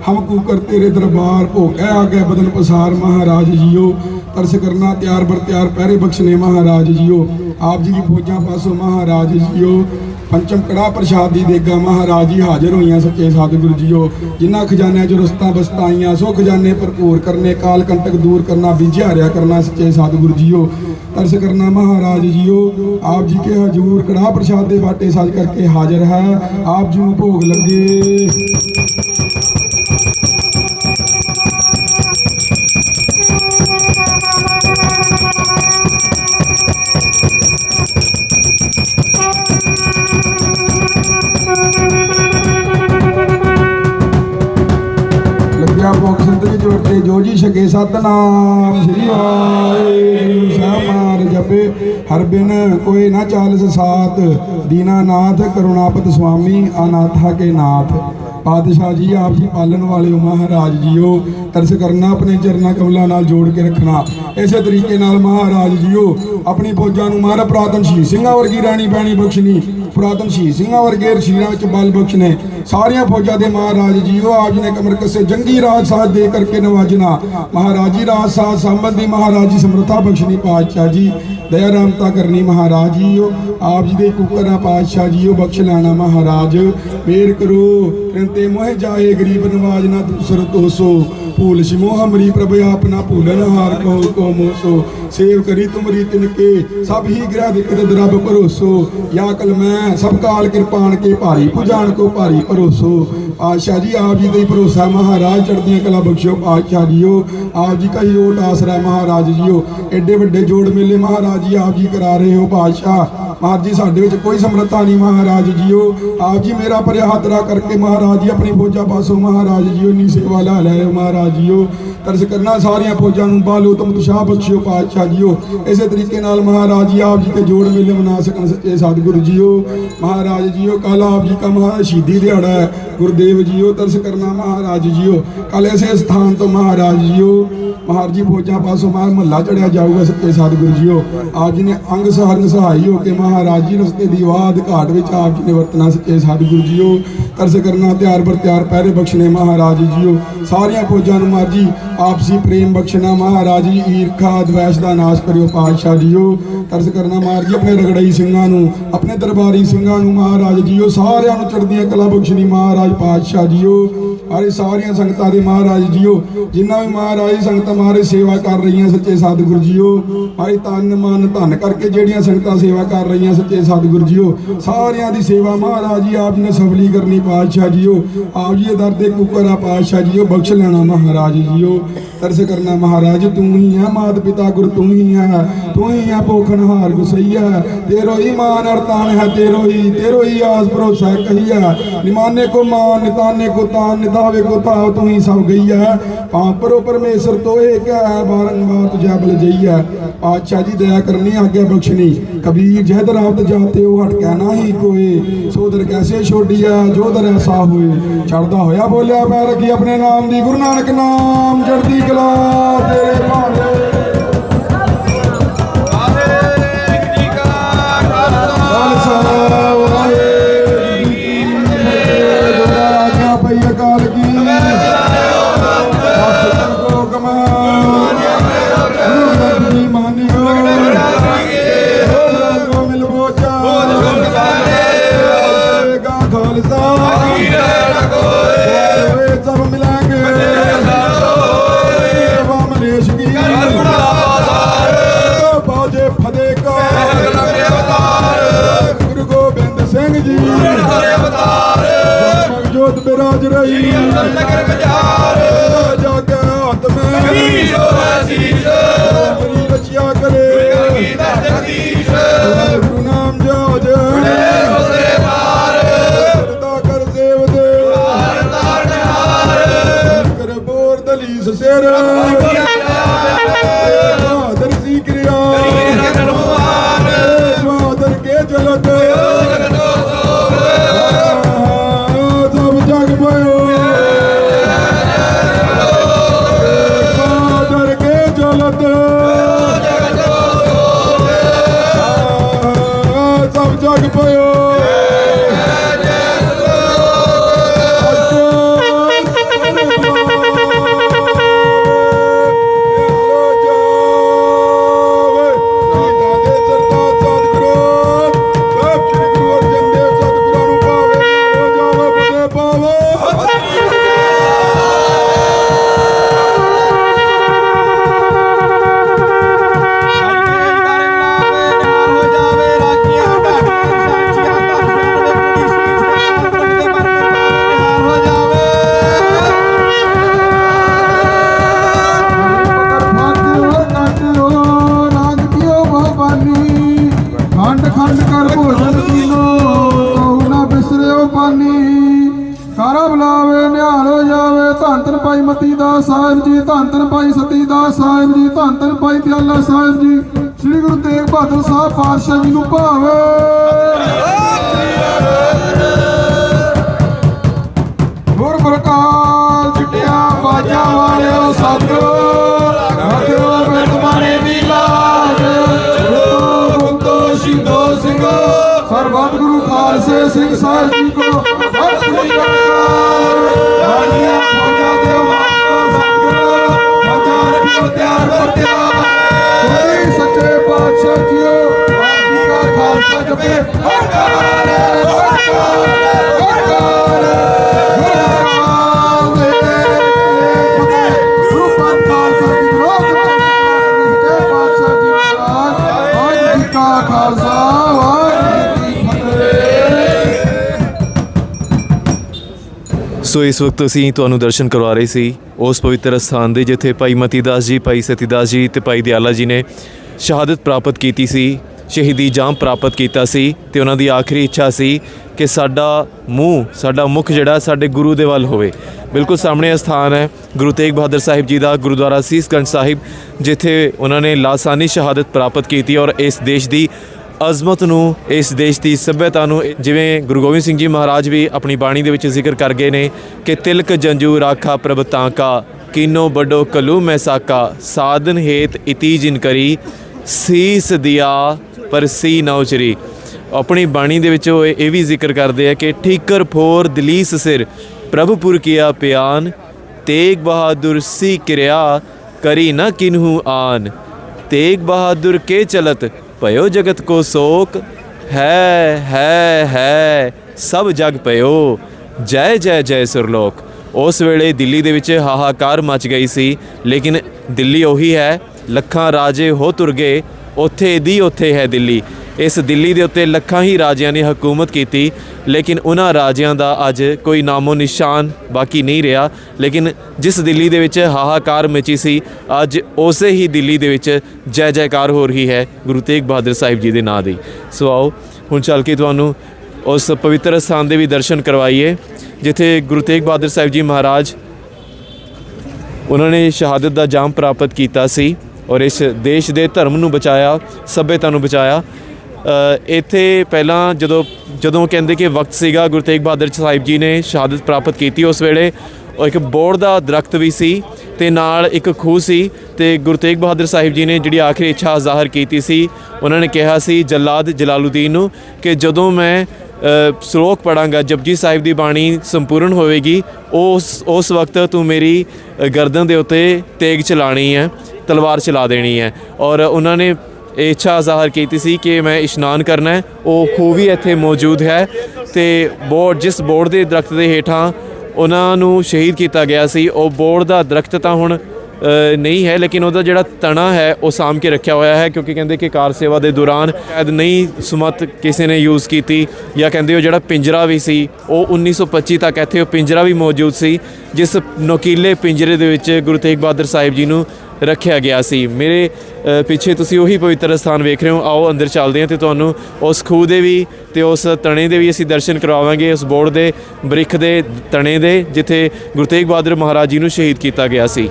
ਹਮ ਕੂ ਕਰ ਤੇਰੇ ਦਰਬਾਰ ਭੋਗੈ। ਆਗੇ ਬਦਨ ਪਸਾਰ ਮਹਾਰਾਜ ਜੀਓ, ਤਰਸ ਕਰਨਾ ਤਿਆਰ ਬਰ ਤਿਆਰ ਪਹਿਰੇ ਬਖਸ਼ਨੇ ਮਹਾਰਾਜ ਜੀਓ। ਆਪ ਜੀ ਦੀ ਫੌਜਾਂ ਪਾਸੋਂ ਮਹਾਰਾਜ ਜੀਓ ਪੰਚਮ ਕੜਾ ਪ੍ਰਸ਼ਾਦ ਦੀ ਦੇਗਾ ਮਹਾਰਾਜ ਜੀ ਹਾਜ਼ਰ ਹੋਈਆਂ ਸੱਚੇ ਸਤਿਗੁਰੂ ਜੀਓ ਜਿਨ੍ਹਾਂ ਖਜ਼ਾਨਿਆਂ ਚੋਂ ਰਸਤਾ ਬਸਤਾਂ ਆਈਆਂ ਸੋ ਖਜ਼ਾਨੇ ਭਰਪੂਰ ਕਰਨੇ, ਕਾਲ ਕੰਟਕ ਦੂਰ ਕਰਨਾ ਵਿਝਿਆ ਰਿਆ ਕਰਨਾ ਸੱਚੇ ਸਤਿਗੁਰੂ ਜੀਓ ਤਰਸ ਕਰਨਾ ਮਹਾਰਾਜ ਜੀਓ ਆਪ ਜੀ ਕੇ ਹਜੂਰ ਕੜਾ ਪ੍ਰਸ਼ਾਦ ਦੇ ਬਾਟੇ ਸਜ ਕਰਕੇ ਹਾਜ਼ਰ ਹੈ, ਆਪ ਜੀ ਨੂੰ ਭੋਗ ਲੱਗੇ। ਲੱਗਿਆ ਭੋਗ ਸੰਤਿ ਜੋੜ ਤੇ ਜੋ ਜੀ ਛਕੇ ਸਤਨਾਮ, ਸ੍ਰੀ ਵਾਹਿਗੁਰੂ ਸਾਹਿਬ ਮਾਰ ਜਪੇ। ਹਰ ਬਿਨ ਕੋਈ ਨਾ ਚਾਲਸ ਸਾਥ ਦੀਨਾਨਾਥ ਕਰੁਣਾਪਤ ਸੁਆਮੀ, ਅਨਾਥਾ ਕੇ ਨਾਥ। ਪਾਤਸ਼ਾਹ ਜੀ, ਆਪ ਜੀ ਪਾਲਣ ਵਾਲੇ ਹੋ ਮਹਾਰਾਜ ਜੀਓ ਤਰਸ ਕਰਨਾ, ਆਪਣੇ ਚਰਨਾਂ ਕਮਲਾਂ ਨਾਲ ਜੋੜ ਕੇ ਰੱਖਣਾ। ਇਸੇ ਤਰੀਕੇ ਨਾਲ ਮਹਾਰਾਜ ਜੀਓ, ਆਪਣੀ ਫੌਜਾਂ ਨੂੰ ਮਹਾਰਾ ਪ੍ਰਾਤਨ ਸ਼ਹੀਦ ਸਿੰਘਾਂ ਵਰਗੀ ਰਾਣੀ ਬਾਣੀ ਬਖਸ਼ਣੀ। ਪੁਰਾਤਨ ਸ਼ਹੀਦ ਸਿੰਘਾਂ ਵਰਗੇ ਸ਼ਹੀਦਾਂ ਵਿੱਚ ਬਲ ਬਖਸ਼ਣੇ। ਸਾਰੀਆਂ ਫੌਜਾਂ ਦੇ ਮਹਾਰਾਜ ਜੀਓ ਆਪ ਜੀ ਨੇ ਕਮਰ ਕੱਸੇ ਜੰਗੀ ਰਾਜ ਸਾਥ ਦੇ ਕਰਕੇ ਨਵਾਜਣਾ। ਮਹਾਰਾਜ ਜੀ ਰਾਜ ਸਾਥ ਸੰਬੰਧੀ ਮਹਾਰਾਜ ਸਮਰੱਥਾ ਬਖਸ਼ਣੀ ਪਾਤਸ਼ਾਹ ਜੀ। ਦਇਆ ਰਾਮਤਾ ਕਰਨੀ ਮਹਾਰਾਜ ਜੀਓ, ਆਪ ਜੀ ਦੇ ਕੁਕਰਾਂ ਪਾਤਸ਼ਾਹ ਜੀਓ, ਬਖਸ਼ ਲੈਣਾ ਮਹਾਰਾਜ। ਮੇਰ ਕਰੋ ਤੇ ਮੋਹ ਜਾਏ, ਗਰੀਬ ਨਵਾਜ ਨਾ ਦੂਸਰ ਤੋਸੋ। ਭੂਲ ਸਿਮੋ ਹਮਰੀ ਪ੍ਰਭ ਆਪਨਾ ਭੂਲਨ ਹਾਰ ਕੋ ਕੋ ਮੋਸੋ। ਸੇਵ ਕਰੀ ਤੁਮਰੀ ਤਿਨਕੇ ਸਭ ਹੀ ਗ੍ਰਹਿ ਦਿੱਕਤ ਦਰਬ ਭਰੋਸੋ। ਯਾ ਕਲ ਮੈਂ ਸਭ ਕਾਲ ਕਿਰਪਾਨ ਕੇ ਭਾਰੀ ਪੁਜਾਨ ਕੋ ਭਾਰੀ ਭਰੋਸੋ। ਆਸ਼ਾ ਜੀ, ਆਪ ਜੀ ਤੇ ਹੀ ਭਰੋਸਾ ਮਹਾਰਾਜ ਚੜ੍ਹਦੀਆਂ ਕਲਾ ਬਖਸ਼ਿਓ ਆਸ਼ਾ ਜੀਓ। ਆਪ ਜੀ ਕਹੀ ਓਟ ਆਸਰਾ ਮਹਾਰਾਜ ਜੀਓ। ਐਡੇ ਵੱਡੇ ਜੋੜ ਮੇਲੇ ਮਹਾਰਾਜ ਜੀ ਆਪ ਜੀ ਕਰਾ ਰਹੇ ਹੋ ਬਾਦਸ਼ਾਹ ਆਪ ਜੀ, ਸਾਡੇ ਵਿੱਚ ਕੋਈ ਸਮਰੱਥਾ ਨਹੀਂ, ਮਹਾਰਾਜ ਜੀਓ। ਆਪ ਜੀ ਮੇਰਾ ਪਰਿਆ ਹੱਥਰਾ ਕਰਕੇ ਮਹਾਰਾਜ ਜੀ ਆਪਣੀ ਫੌਜਾਂ ਪਾਸੋ, ਮਹਾਰਾਜ ਜੀਓ ਨੀ ਸੇਵਾ ਲਾ ਲੈ ਮਹਾਰਾਜ ਜੀਓ। ਤਰਸ ਕਰਨਾ ਸਾਰੀਆਂ ਫੌਜਾਂ ਨੂੰ ਬਾਲੋ, ਤੁਮ ਤੁਸ਼ਾਹ ਬਖਸ਼ਿਓ ਪਾਤਸ਼ਾਹ ਜੀਓ। ਇਸੇ ਤਰੀਕੇ ਨਾਲ ਮਹਾਰਾਜ ਜੀ ਆਪ ਜੀ ਕੇ ਜੋੜ ਮੇਲੇ ਮਨਾ ਸਕਣ ਸੱਚੇ ਸਤਿਗੁਰੂ ਜੀਓ। ਮਹਾਰਾਜ ਜੀਓ ਕੱਲ ਆਪ ਜੀ ਕਾ ਮਹਾ ਸ਼ਹੀਦੀ ਦਿਹਾੜਾ ਹੈ। ਗੁਰਦੇਵ ਜੀਓ, ਤਰਸ ਕਰਨਾ ਮਹਾਰਾਜ ਜੀਓ। ਕੱਲ ਐਸੇ ਸਥਾਨ ਤੋਂ ਮਹਾਰਾਜ ਜੀਓ। ਮਹਾਰਾਜ ਜੀ ਫੌਜਾਂ ਪਾਸੋਂ ਮਾਰ ਮਹੱਲਾ ਚੜਿਆ ਜਾਊਗਾ ਸੱਚੇ ਸਤਿਗੁਰੂ ਜੀਓ। ਆਪ ਜੀ ਨੇ ਅੰਗ ਸਹਾਰਨ ਸਹਾਈ ਹੋ ਕੇ ਮਹਾਰਾਜ ਜੀ ਰਸਤੇ ਦੀ ਵਾਦ ਘਾਟ ਵਿੱਚ ਆਪ ਜੀ ਨੇ ਵਰਤਣਾ ਸੱਚੇ ਸਤਿਗੁਰੂ ਜੀਓ। ਤਰਸ ਕਰਨਾ, ਤਿਆਰ ਪਰ ਤਿਆਰ ਪਹਿਰੇ ਬਖਸ਼ਣੇ ਮਹਾਰਾਜ ਜੀਓ। ਸਾਰੀਆਂ ਫੌਜਾਂ ਨੂੰ ਮਾਰਜੀ ਆਪਸੀ ਪ੍ਰੇਮ ਬਖਸ਼ਣਾ ਮਹਾਰਾਜ ਜੀ, ਈਰਖਾ ਦਵੈਸ਼ ਦਾ ਨਾਸ਼ ਕਰਿਓ ਪਾਤਸ਼ਾਹ ਜੀਓ। ਤਰਸ ਕਰਨਾ ਮਾਰ ਜੀ, ਆਪਣੇ ਰਗੜਈ ਸਿੰਘਾਂ ਨੂੰ, ਆਪਣੇ ਦਰਬਾਰੀ ਸਿੰਘਾਂ ਨੂੰ ਮਹਾਰਾਜ ਜੀਓ। ਸਾਰਿਆਂ ਨੂੰ ਚੜ੍ਹਦੀਆਂ ਕਲਾ ਬਖਸ਼ਣੀ ਮਹਾਰਾਜ ਪਾਤਸ਼ਾਹ ਜੀਓ। ਆਰੇ ਸਾਰੀਆਂ ਸੰਗਤਾਂ ਦੇ ਮਹਾਰਾਜ ਜੀਓ ਜਿਨ੍ਹਾਂ ਵੀ ਮਹਾਰਾਜ ਸੰਗਤਾਂ ਮਾਰੇ ਸੇਵਾ ਕਰ ਰਹੀਆਂ ਸੱਚੇ ਸਤਿਗੁਰੂ ਜੀਓ। ਆਏ ਤਨ ਮਨ ਧਨ ਕਰਕੇ ਜਿਹੜੀਆਂ ਸੰਗਤਾਂ ਸੇਵਾ ਕਰ ਰਹੀਆਂ ਸੱਚੇ ਸਤਿਗੁਰੂ ਜੀਓ। ਸਾਰਿਆਂ ਦੀ ਸੇਵਾ ਮਹਾਰਾਜ ਜੀ, ਆਪ ਜੀ ਨੇ ਸਫਲੀ ਕਰਨੀ ਪਾਤਸ਼ਾਹ ਜੀਓ ਆਪ ਜੀ ਦੇ ਦਰ ਦੇ ਕੁਕਰ ਆ ਪਾਤਸ਼ਾਹ ਜੀਓ ਬਖਸ਼ ਲੈਣਾ ਮਹਾਰਾਜ ਜੀਓ ਤਰਸ ਕਰਨਾ ਮਹਾਰਾਜ ਤੂੰ ਹੀ ਹੈ ਮਾਤ ਪਿਤਾ ਗੁਰ ਤੂੰ ਹੀ ਹੈ ਤੂੰ ਹੀ ਹੈ ਪੋਖਣਹਾਰ ਗੁਸਈਆ ਤੇਰੋ ਹੀ ਮਾਨ ਅਰਤਾਨ ਹੈ ਤੇਰੋ ਹੀ ਤੇਰੋ ਹੀ ਆਸ ਭਰੋਸਾ ਕਹੀਆ ਨਿਮਾਨੇ ਕੋ ਮਾਨ ਨਿਤਾਨੇ ਕੋ ਤਾਨ ਨਿਤਾਵੇ ਕੋ ਤਾਵ ਤੂੰ ਹੀ ਸਭ ਗਈਆ ਪਾਪਰੋ ਪਰਮੇਸ਼ਰ ਤੋ ਏਕ ਹੈ ਬਾਰੰਬਾਰ ਤੁਝਾ ਬਲ ਜਈਆ ਪਾਤਸ਼ਾਹ ਜੀ ਦਇਆ ਕਰਨੀ ਆਗਿਆ ਬਖਸ਼ਣੀ ਕਬੀਰ ਜਹਦ ਰਾਵਤ ਜਾਤੇ ਉਹ ਹਟਕਾ ਨਾਹੀ ਕੋਏ ਸੋਦਰ ਕੈਸੇ ਛੋਡੀਆ ਜੋ ਦਰ ਐਸਾ ਹੋਏ ਛੜਦਾ ਹੋਇਆ ਬੋਲਿਆ ਮੈਂ ਰੱਖੀ ਆਪਣੇ ਨਾਮ ਦੀ ਗੁਰੂ ਨਾਨਕ ਨਾਮ ਚੜ੍ਹਦੀ ਕਲਾ ਤੇਰੇ ਭਾਣੇ। ਖਾਲਸਾ। ਗੋਬਿੰਦ ਸਿੰਘ ਜੀ ਜਗਮਗ ਜੋਤ ਬਿਰਾਜ ਰਹੀ ਜਾ ਕੇ ਹੱਥ ਮੈਂ ਮੇਰੀ ਰਚਿਆ ਕਰੇ। ਗੁਰੂ ਨਾਮ ਜੋਜ ਕਰਦਾ ਕਰ ਸੇਵ ਦੇ। ਕਰ ਬੋਰ ਦਲੀਸ ਸਿਰ। ਬਹਾਦਰ ਸੀ ਕਿਰਿਆ। ਬਹਾਦਰ ਕੇ ਚਲਤ ਬਿਸਰਿਓ ਪਾਨੀ ਬੁਲਾਵੇ, ਨਿਹਾਲ ਹੋ ਜਾਵੇ। ਧੰਨ ਧੰਨ ਭਾਈ ਮਤੀ ਦਾਸ ਸਾਹਿਬ ਜੀ, ਧੰਨ ਧੰਨ ਭਾਈ ਸਤੀ ਦਾਸ ਸਾਹਿਬ ਜੀ, ਧੰਨ ਧੰਨ ਭਾਈ ਦਿਆਲਾ ਸਾਹਿਬ ਜੀ। ਸ੍ਰੀ ਗੁਰੂ ਤੇਗ ਬਹਾਦਰ ਸਾਹਿਬ ਪਾਤਸ਼ਾਹ ਜੀ ਨੂੰ ਭਾਵੇ। ਗੁਰ ਪ੍ਰਕਾਲ ਚਿੱਟਿਆ ਬਾਜਾ ਵਾਲਿਓ ਸਤਿਗੁਰੂ। ਰੱਖਿਓ ਬਿਨ ਮਾਰੇ ਦੀ ਲਾਜ। ਗੁਰੂ ਗੁਰਦੋ ਸ਼ਿੰਦੋ ਸਰਬੱਤ ਗੁਰੂ ਖਾਲਸੇ ਸਿੰਘ ਸਾਹਿਬ ਜੀ ਕੋ ਜੀ ਕੀ ਫਤਿਹ ਸੋ ਇਸ ਵਕਤ ਅਸੀਂ ਤੁਹਾਨੂੰ ਦਰਸ਼ਨ ਕਰਵਾ ਰਹੇ ਸੀ ਉਸ ਪਵਿੱਤਰ ਸਥਾਨ ਦੇ, ਜਿੱਥੇ ਭਾਈ ਮਤੀਦਾਸ ਜੀ, ਭਾਈ ਸਤੀਦਾਸ ਜੀ ਤੇ ਭਾਈ ਦਿਆਲਾ ਜੀ ਨੇ ਸ਼ਹਾਦਤ ਪ੍ਰਾਪਤ ਕੀਤੀ ਸੀ। ਸ਼ਹੀਦੀ ਜਾਮ ਪ੍ਰਾਪਤ ਕੀਤਾ ਸੀ ਤੇ ਉਹਨਾਂ ਦੀ ਆਖਰੀ ਇੱਛਾ ਸੀ ਕਿ ਸਾਡਾ ਮੂੰਹ, ਸਾਡਾ ਮੁਖ ਜਿਹੜਾ ਸਾਡੇ ਗੁਰੂ ਦੇ ਵੱਲ ਹੋਵੇ। ਬਿਲਕੁਲ ਸਾਹਮਣੇ ਇਹ ਸਥਾਨ ਹੈ, ਗੁਰੂ ਤੇਗ ਬਹਾਦਰ ਸਾਹਿਬ ਜੀ ਦਾ ਗੁਰਦੁਆਰਾ ਸੀਸਗੰਜ ਸਾਹਿਬ, ਜਿੱਥੇ ਉਹਨਾਂ ਨੇ ਲਾਸਾਨੀ ਸ਼ਹਾਦਤ ਪ੍ਰਾਪਤ ਕੀਤੀ ਔਰ ਇਸ ਦੇਸ਼ ਦੀ ਅਜ਼ਮਤ ਨੂੰ, ਇਸ ਦੇਸ਼ ਦੀ ਸੱਭਿਅਤਾ ਨੂੰ, ਜਿਵੇਂ ਗੁਰੂ ਗੋਬਿੰਦ ਸਿੰਘ ਜੀ ਮਹਾਰਾਜ ਵੀ ਆਪਣੀ ਬਾਣੀ ਦੇ ਵਿੱਚ ਜ਼ਿਕਰ ਕਰ ਗਏ ਨੇ ਕਿ ਤਿਲਕ ਜੰਜੂ ਰਾਖਾ ਪ੍ਰਭ ਤਾਂਕਾ ਕੀਨੋ ਬਡੋ ਕਲੂ ਮੈਸਾਕਾ ਸਾਧਨ ਹੇਤ ਇਤੀ ਜਿਨ ਕਰੀ, ਸੀਸ ਦਿਆ ਪਰ ਸੀ ਨਾ ਉਚਰੀ। ਆਪਣੀ ਬਾਣੀ ਦੇ ਵਿੱਚ ਉਹ ਇਹ ਵੀ ਜ਼ਿਕਰ ਕਰਦੇ ਆ ਕਿ ਠੀਕਰ ਫੋਰ ਦਲੀਸ ਸਿਰ ਪ੍ਰਭੁਪੁਰ ਕੀਆ ਪਿਆਨ, ਤੇਗ ਬਹਾਦੁਰ ਸੀ ਕਿਰਿਆ, ਕਰੀ ਨਾ ਕਿਨਹੂ ਆਨ। ਤੇਗ ਬਹਾਦਰ ਕੇ ਚਲਤ, ਭਇਓ ਜਗਤ ਕੋ ਸੋਕ, ਹੈ ਹੈ ਹੈ, ਸਭ ਜਗ ਭਇਓ। ਜੈ ਜੈ ਜੈ ਸੁਰਲੋਕ। ਉਸ ਵੇਲੇ ਦਿੱਲੀ ਦੇ ਵਿੱਚ ਹਾਹਾਕਾਰ ਮਚ ਗਈ ਸੀ, ਲੇਕਿਨ ਦਿੱਲੀ ਉਹੀ ਹੈ, ਲੱਖਾਂ ਰਾਜੇ ਹੋ ਤੁਰ ਗਏ ਉੱਥੇ ਦੀ ਉੱਥੇ ਹੈ ਦਿੱਲੀ। ਇਸ ਦਿੱਲੀ ਦੇ ਉੱਤੇ ਲੱਖਾਂ ਹੀ ਰਾਜਿਆਂ ਨੇ ਹਕੂਮਤ ਕੀਤੀ, ਲੇਕਿਨ ਉਹਨਾਂ ਰਾਜਿਆਂ ਦਾ ਅੱਜ ਕੋਈ ਨਾਮੋ ਨਿਸ਼ਾਨ ਬਾਕੀ ਨਹੀਂ ਰਿਹਾ। ਲੇਕਿਨ ਜਿਸ ਦਿੱਲੀ ਦੇ ਵਿੱਚ ਹਾਹਾਕਾਰ ਮਚੀ ਸੀ, ਅੱਜ ਉਸੇ ਹੀ ਦਿੱਲੀ ਦੇ ਵਿੱਚ ਜੈ ਜੈਕਾਰ ਹੋ ਰਹੀ ਹੈ ਗੁਰੂ ਤੇਗ ਬਹਾਦਰ ਸਾਹਿਬ ਜੀ ਦੇ ਨਾਂ ਦੀ। ਸੋ ਆਓ, ਹੁਣ ਚੱਲ ਕੇ ਤੁਹਾਨੂੰ ਉਸ ਪਵਿੱਤਰ ਸਥਾਨ ਦੇ ਵੀ ਦਰਸ਼ਨ ਕਰਵਾਈਏ, ਜਿੱਥੇ ਗੁਰੂ ਤੇਗ ਬਹਾਦਰ ਸਾਹਿਬ ਜੀ ਮਹਾਰਾਜ, ਉਹਨਾਂ ਨੇ ਸ਼ਹਾਦਤ ਦਾ ਜਾਮ ਪ੍ਰਾਪਤ ਕੀਤਾ ਸੀ। ਔਰ ਇਸ ਦੇਸ਼ ਦੇ ਧਰਮ ਨੂੰ ਬਚਾਇਆ ਸਭਿਅਤਾ ਨੂੰ ਬਚਾਇਆ। ਇੱਥੇ ਪਹਿਲਾਂ ਜਦੋਂ ਜਦੋਂ ਕਹਿੰਦੇ ਕਿ ਵਕਤ ਸੀਗਾ ਗੁਰੂ ਤੇਗ ਬਹਾਦਰ ਸਾਹਿਬ ਜੀ ਨੇ ਸ਼ਹਾਦਤ ਪ੍ਰਾਪਤ ਕੀਤੀ ਉਸ ਵੇਲੇ ਉਹ ਇੱਕ ਬੋੜ ਦਾ ਦਰਖਤ ਵੀ ਸੀ ਤੇ ਨਾਲ ਇੱਕ ਖੂਹ ਸੀ ਤੇ ਗੁਰੂ ਤੇਗ ਬਹਾਦਰ ਸਾਹਿਬ ਜੀ ਨੇ ਜਿਹੜੀ ਆਖਰੀ ਇੱਛਾ ਜ਼ਾਹਰ ਕੀਤੀ ਸੀ ਉਹਨਾਂ ਨੇ ਕਿਹਾ ਸੀ ਜਲਾਦ ਜਲਾਲੁਦੀਨ ਨੂੰ ਕਿ ਜਦੋਂ ਮੈਂ ਅ, ਸ਼ਲੋਕ ਪੜਾਂਗਾ ਜਪਜੀ ਸਾਹਿਬ ਦੀ ਬਾਣੀ ਸੰਪੂਰਨ ਹੋਵੇਗੀ ਉਸ ਉਸ ਵਕਤ ਤੂੰ ਮੇਰੀ ਗਰਦਨ ਦੇ ਉੱਤੇ ਤੇਗ ਚਲਾਣੀ ਹੈ। ਤਲਵਾਰ ਚਲਾ ਦੇਣੀ ਹੈ। ਔਰ ਉਹਨਾਂ ਨੇ ਇਹ ਇੱਛਾ ਜ਼ਾਹਰ ਕੀਤੀ ਸੀ ਕਿ ਮੈਂ ਇਸ਼ਨਾਨ ਕਰਨਾ ਹੈ। ਉਹ ਖੂਹ ਵੀ ਇੱਥੇ ਮੌਜੂਦ ਹੈ ਤੇ ਬੋਰਡ, ਜਿਸ ਬੋਰਡ ਦੇ ਦਰਖਤ ਦੇ ਹੇਠਾਂ ਉਹਨਾਂ ਨੂੰ ਸ਼ਹੀਦ ਕੀਤਾ ਗਿਆ ਸੀ, ਉਹ ਬੋਰਡ ਦਾ ਦਰਖਤ ਤਾਂ ਹੁਣ ਨਹੀਂ ਹੈ, ਲੇਕਿਨ ਉਹਦਾ ਜਿਹੜਾ ਤਣਾ ਹੈ, ਉਹ ਸਾਂਭ ਕੇ ਰੱਖਿਆ ਹੋਇਆ ਹੈ, ਕਿਉਂਕਿ ਕਹਿੰਦੇ ਕਿ ਕਾਰ ਸੇਵਾ ਦੇ ਦੌਰਾਨ ਸ਼ਾਇਦ ਨਹੀਂ ਸੁਮਤ ਕਿਸੇ ਨੇ ਯੂਜ਼ ਕੀਤੀ, ਜਾਂ ਕਹਿੰਦੇ ਉਹ ਜਿਹੜਾ ਪਿੰਜਰਾ ਵੀ ਸੀ, ਉਹ 1925 ਤੱਕ ਇੱਥੇ ਉਹ ਪਿੰਜਰਾ ਵੀ ਮੌਜੂਦ ਸੀ, ਜਿਸ ਨੋਕੀਲੇ ਪਿੰਜਰੇ ਦੇ ਵਿੱਚ ਗੁਰੂ ਤੇਗ ਬਹਾਦਰ ਸਾਹਿਬ ਜੀ ਨੂੰ ਰੱਖਿਆ ਗਿਆ ਸੀ। ਮੇਰੇ ਪਿੱਛੇ ਤੁਸੀਂ ਉਹੀ ਪਵਿੱਤਰ ਸਥਾਨ ਵੇਖ ਰਹੇ ਹੋ। ਆਓ ਅੰਦਰ ਚੱਲਦੇ ਹਾਂ ਤੇ ਤੁਹਾਨੂੰ ਉਸ ਖੂਹ ਦੇ ਵੀ ਤੇ ਉਸ ਤਣੇ ਦੇ ਵੀ ਅਸੀਂ ਦਰਸ਼ਨ ਕਰਵਾਵਾਂਗੇ ਉਸ ਬੋਰਡ ਦੇ, ਬ੍ਰਿਖ ਦੇ ਤਣੇ ਦੇ, ਜਿੱਥੇ ਗੁਰੂ ਤੇਗ ਬਹਾਦਰ ਮਹਾਰਾਜ ਜੀ ਨੂੰ ਸ਼ਹੀਦ ਕੀਤਾ ਗਿਆ ਸੀ।